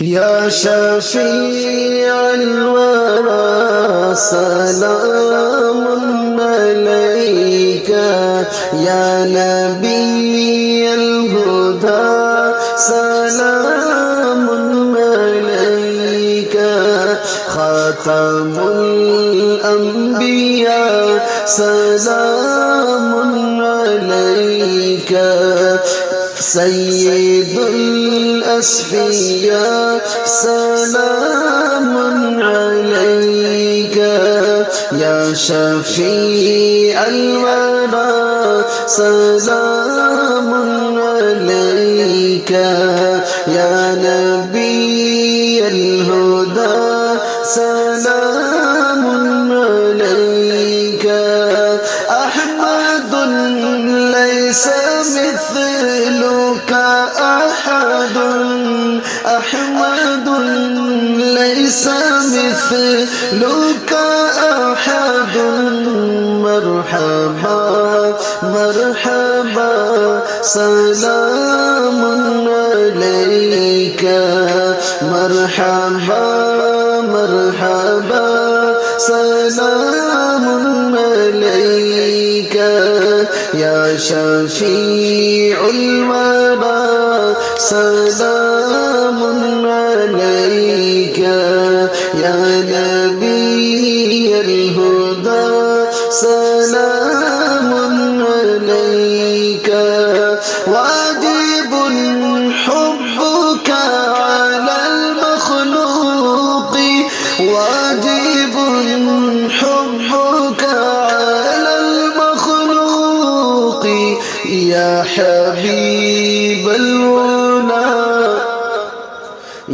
يا شفيع الورى سلام عليك. يا نبي الهدى سلام عليك. خاتم الأنبياء سلام عليك. سيد الأسفياء سلام عليك. يا شفيع الورى سلام عليك. يا نبي مثلك أحد مرحبا مرحبا سلام عليك مرحبا مرحبا سلام عليك يا شفيع الورى سلام عليك يا نبي الهدى سلام عليك. واجب حبك على المخلوق واجب حبك على المخلوق. يا حبيب الولا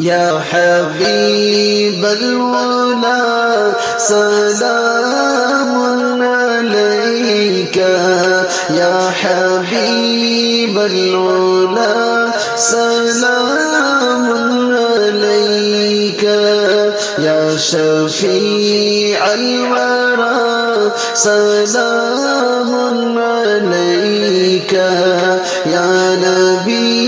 يا حبيب الولا سلام عليك. يا حبيب الولا سلام عليك. يا شفيع الورى سلام عليك. يا نبي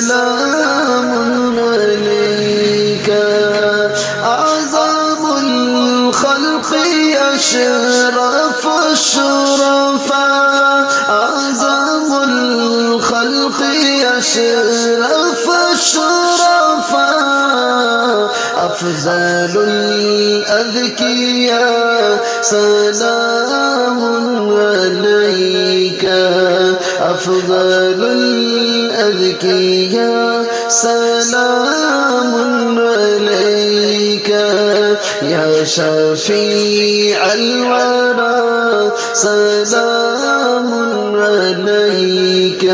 سلام عليك. أعظم الخلق أشرف الشرفاء أعظم الخلق أشرف الشرفاء أفضل الأذكياء سلام عليك. أفضل الأذكياء سلام عليك يا شفيع الورى سلام عليك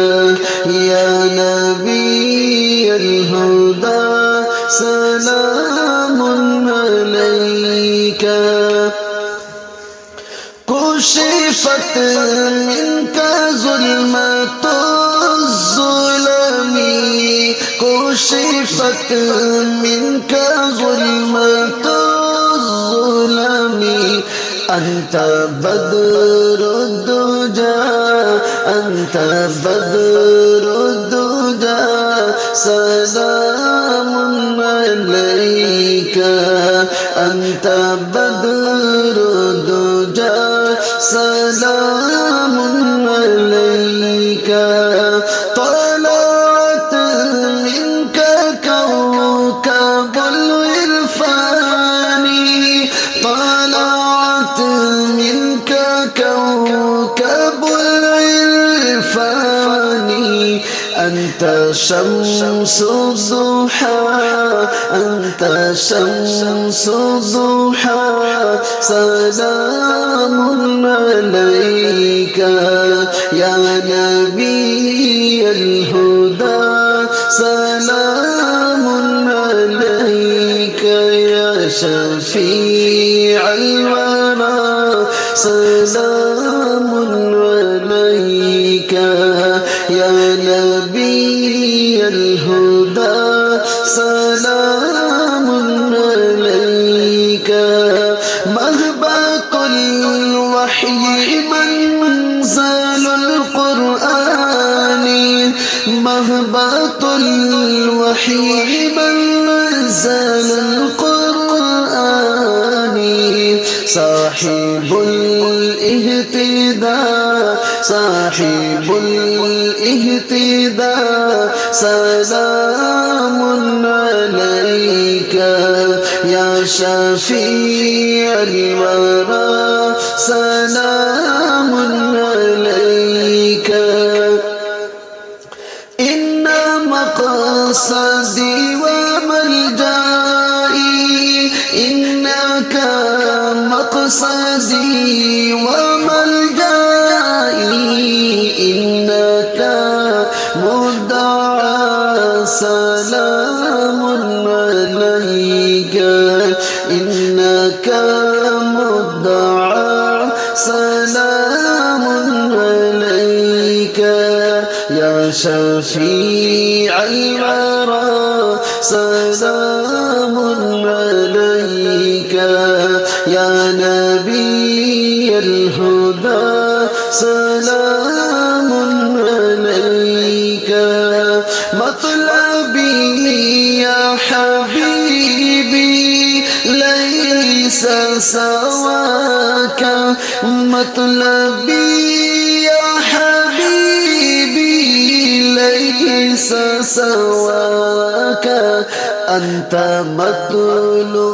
يا نبي الهدى سلام عليك كشفت كشفت منك ظلمة الظلم. أنت بدر الدجى أنت بدر الدجى. سلام عليك. أنت بدر أنت شمس الضحى أنت شمس الضحى. سلام عليك يا نبي الهدى. سلام عليك يا شفيع الورى سلام مهبط الوحي منزل القرآن. مهبط الوحي من نزل القرآن. صاحب الاهتداء صاحب الاهتداء. سلام عليك يا شفيع الورى. سلام عليك. إن مقصدي وملجائي إنك مقصدي وملجائي سلام عليك. إنك مدعى. سلام عليك. يا شفيع الورى سلام عليك. يا نبي الهدى. سلام سواك مطلبي يا حبيبي ليس سواك أنت مطلوبنا.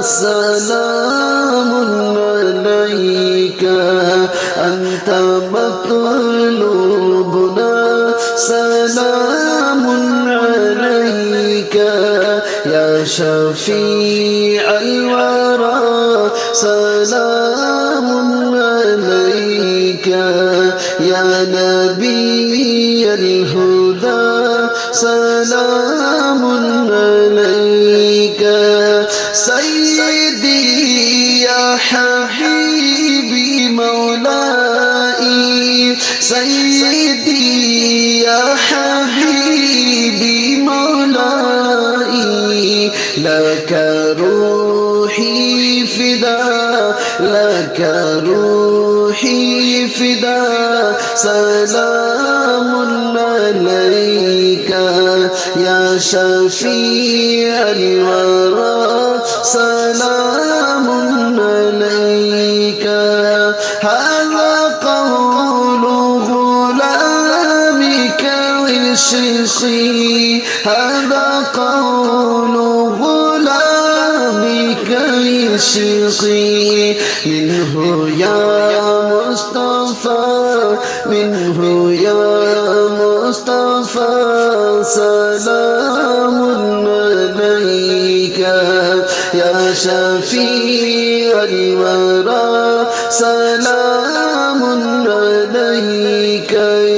سلام عليك أنت مطلوبنا. شفيع الورى سلام عليك. يا نبي الهدى سلام عليك. سيدي يا حبيبي مولاي سيدي سلام عليك يا شفيع الورى. سلام عليك. هذا قول غلامك وشيخي. هذا قول غلامك وشيخي. منه يا منه يا مصطفى سلام عليك. يا شفيع الورى سلام عليك.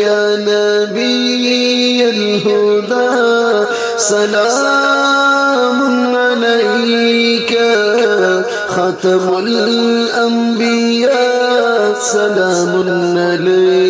يا نبي الهدى سلام عليك. ختم الأنبياء سلام عليك.